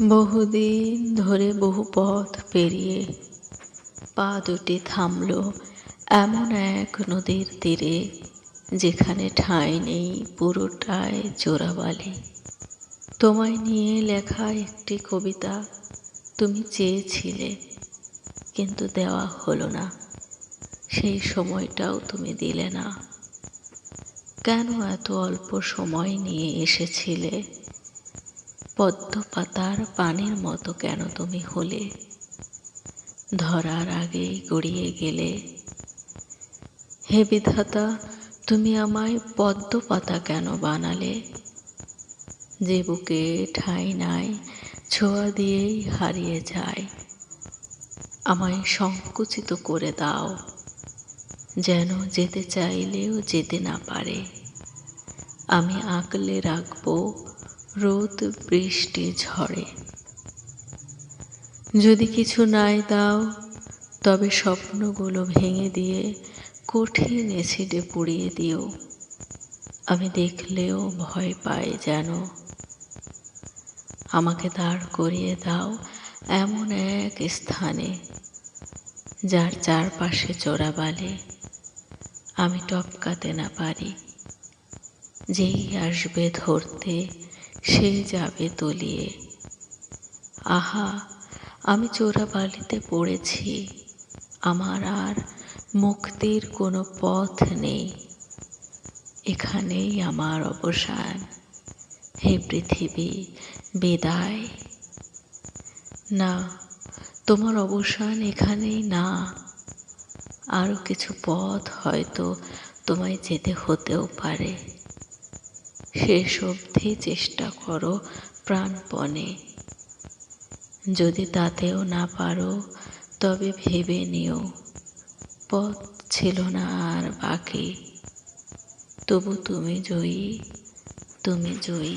বহুদিন ধরে বহু পথ পেরিয়ে পা দুটি থামল এমন এক নদীর তীরে, যেখানে ঠাঁই নেই পুরোটায় চোরাবালি। তোমায় নিয়ে লেখা একটি কবিতা তুমি চেয়েছিলে, কিন্তু দেওয়া হলো না। সেই সময়টাও তুমি দিলে না। কেন এত অল্প সময় নিয়ে এসেছিলে? পদ্ম পাতার পানের মতো কেন তুমি হলে? ধরার আগেই গড়িয়ে গেলে। হে বিধাতা, তুমি আমায় পদ্ম পাতা কেন বানালে? যে বুকে ঠাঁই নাই, ছোঁয়া দিয়েই হারিয়ে যায়। আমায় সংকুচিত করে দাও। যেন যেতে চাইলেও যেতে না পারে। আমি আঁকলে রাখব রোদ বৃষ্টি ঝড়ে। যদি কিছু নাই দাও, তবে স্বপ্নগুলো ভেঙে দিয়ে কঠিন এসিডে পুড়িয়ে দিও। আমি দেখলেও ভয় পাই যেন। আমাকে দাঁড় করিয়ে দাও এমন এক স্থানে, যার চারপাশে চোরাবালে আমি টপকাতে না পারি। যেই আসবে ধরতে সে যাবে তলিয়ে। আহা, আমি চোরা বালিতে পড়েছি। আমার আর মুক্তির কোনো পথ নেই। এখানেই আমার অবসান। হে পৃথিবী, বিদায়। না, তোমার অবসান এখানেই না। আরও কিছু পথ হয়তো তোমায় যেতে হতেও পারে। শেষ অবধি চেষ্টা করো প্রাণপণে। যদি তাতেও না পারো, তবে ভেবে নিও, পথ ছিল না আর বাকি। তবু তুমি জয়ী তুমি জয়ী।